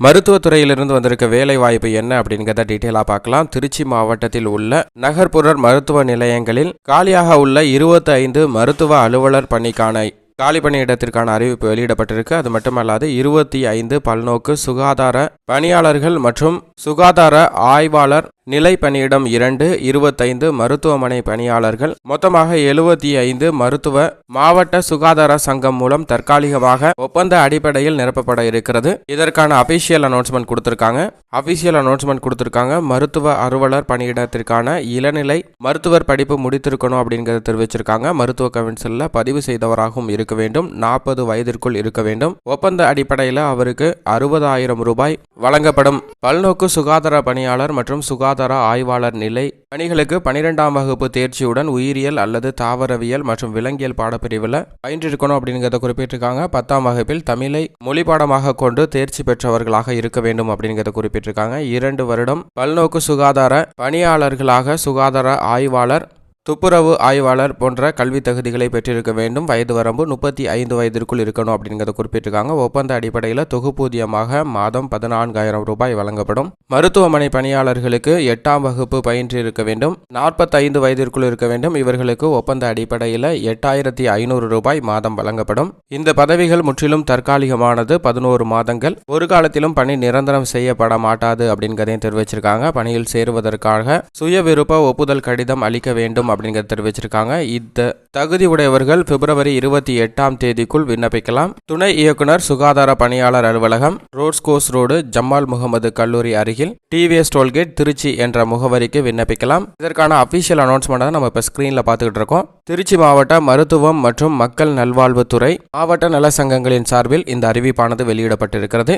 மருத்துவத்துறையிலிருந்து வந்திருக்க வேலை வாய்ப்பு என்ன அப்படிங்கிறத டீட்டெயிலாக பார்க்கலாம். திருச்சி மாவட்டத்தில் உள்ள நகர்ப்புற மருத்துவ நிலையங்களில் காலியாக உள்ள இருபத்தி ஐந்து மருத்துவ அலுவலர் பணிக்கான காலி பணியிடத்திற்கான அறிவிப்பு வெளியிடப்பட்டிருக்கு. அது மட்டுமல்லாது இருபத்தி ஐந்து பல்நோக்கு சுகாதார பணியாளர்கள் மற்றும் சுகாதார ஆய்வாளர் நிலை பணியிடம் இரண்டு இருபத்தைந்து மருத்துவமனை பணியாளர்கள் மொத்தமாக எழுபத்தி ஐந்து மருத்துவ மாவட்ட சுகாதார சங்கம் மூலம் தற்காலிகமாக ஒப்பந்த அடிப்படையில் நிரப்பப்பட இருக்கிறது. இதற்கான அபிஷியல் அனௌன்ஸ்மெண்ட் கொடுத்திருக்காங்க. அபிஷியல் அனௌன்ஸ்மெண்ட் கொடுத்திருக்காங்க. மருத்துவ அலுவலர் பணியிடத்திற்கான இளநிலை மருத்துவர் படிப்பு முடித்திருக்கணும் அப்படிங்கிறத தெரிவிச்சிருக்காங்க. மருத்துவ கவுன்சிலில் பதிவு செய்தவராகவும் இருக்க வேண்டும். நாற்பது வயதிற்குள் இருக்க வேண்டும். ஒப்பந்த அடிப்படையில் அவருக்கு அறுபதாயிரம் ரூபாய் வழங்கப்படும். பல்நோக்கு சுகாதார பணியாளர் மற்றும் சுகாதார ஆய்வாளர் நிலை. பணிகளுக்கு பனிரெண்டாம் வகுப்பு தேர்ச்சியுடன் உயிரியல் அல்லது தாவரவியல் மற்றும் விலங்கியல் பாடப்பிரிவில் பயின்றிருக்கணும் அப்படிங்கிறத குறிப்பிட்டிருக்காங்க. பத்தாம் வகுப்பில் தமிழை மொழி பாடமாக கொண்டு தேர்ச்சி பெற்றவர்களாக இருக்க வேண்டும் அப்படிங்கிறத குறிப்பிட்டிருக்காங்க. இரண்டு வருடம் பல்நோக்கு சுகாதார பணியாளர்களாக சுகாதார ஆய்வாளர் துப்புரவு ஆய்வாளர் போன்ற கல்வி தகுதிகளை பெற்றிருக்க வேண்டும். வயது வரம்பு முப்பத்தி ஐந்து வயதிற்குள் இருக்கணும் அப்படிங்கிறத குறிப்பிட்டிருக்காங்க. ஒப்பந்த அடிப்படையில் தொகுப்பூதியமாக மாதம் பதினான்காயிரம் ரூபாய் வழங்கப்படும். மருத்துவமனை பணியாளர்களுக்கு எட்டாம் வகுப்பு பயின்று இருக்க வேண்டும். நாற்பத்தைந்து வயதிற்குள் இருக்க வேண்டும். இவர்களுக்கு ஒப்பந்த அடிப்படையில் எட்டாயிரத்தி ஐநூறு ரூபாய் மாதம் வழங்கப்படும். இந்த பதவிகள் முற்றிலும் தற்காலிகமானது. பதினோரு மாதங்கள். ஒரு காலத்திலும் பணி நிரந்தரம் செய்யப்பட மாட்டாது அப்படிங்கிறதையும் தெரிவிச்சிருக்காங்க. பணியில் சேருவதற்காக சுய விருப்ப ஒப்புதல் கடிதம் அளிக்க வேண்டும் அப்படிங்கிறத தெரிவிச்சிருக்காங்க. இந்த தகுதி உடையவர்கள் பிப்ரவரி இருபத்தி எட்டாம் தேதிக்குள் விண்ணப்பிக்கலாம். துணை இயக்குனர் சுகாதார பணியாளர் அலுவலகம் ரோட்ஸ் கோஸ் ரோடு ஜம்மால் முகமது கல்லூரி அருகில் டிவிஎஸ் டோல்கேட் திருச்சி என்ற முகவரிக்கு விண்ணப்பிக்கலாம். இதற்கான அபிஷியல் அனௌன்ஸ்மெண்ட் தான் நம்ம இப்போ ஸ்க்ரீனில் பார்த்துக்கிட்டு இருக்கோம். திருச்சி மாவட்ட மருத்துவம் மற்றும் மக்கள் நல்வாழ்வுத்துறை மாவட்ட நல சங்கங்களின் சார்பில் இந்த அறிவிப்பானது வெளியிடப்பட்டிருக்கிறது.